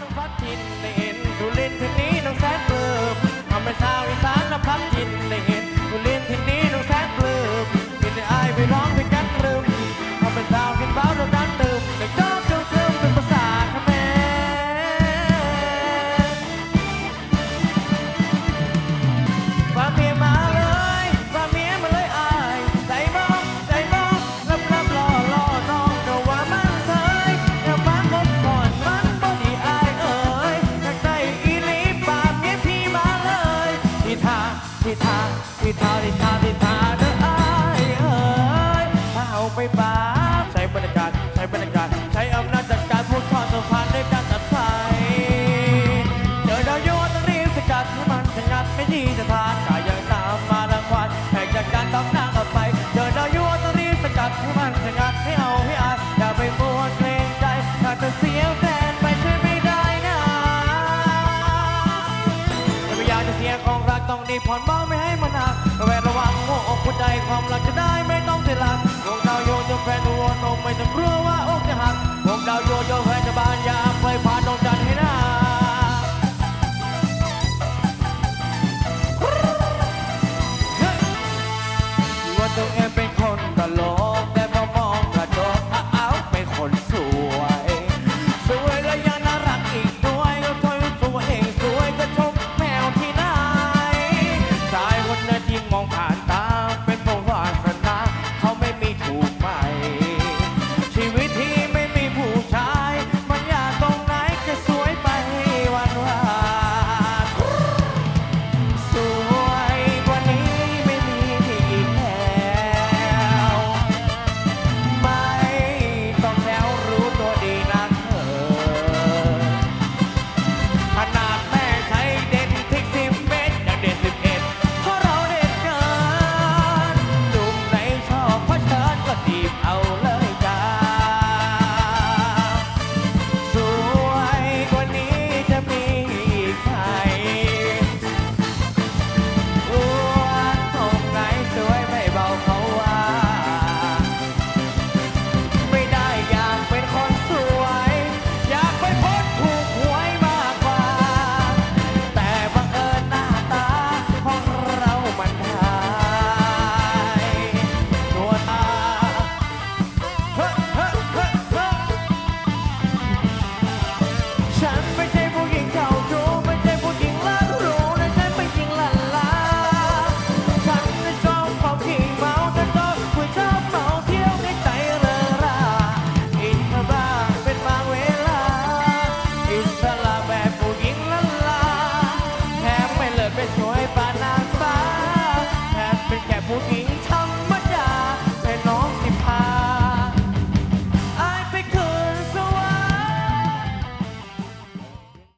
น้องพัดจินได้เนาทิทาทิทาทิทาเด้ออายเอ่ยถ้าเอาไปป่าใช้บรรยากาศใช้บรรยากาศใช้อำนาจจัดการพูดข้อสะพานด้วยการตัดไฟเจอดาวโยนต้องรีบสกัดให้มันชะงัดไม่ดีจะทานกายยังตามมาลังควันแข่งจากการต้องน้าต่อกไปเจอดาวโยนต้องรีบสกัดให้มันชะงัดให้เอาให้อายอย่าไปมัวเกรงใจถ้าจะเสียแฟนไปช่วยไม่ได้นะอย่าไปอยากจะเสียของรักต้องรีบผ่อนเบาไม่ให้ ความรักจะได้ไม่ต้องเสียหลักดวงดาวโยนโยนแฟนหัวนมไม่ต้องกลัว del.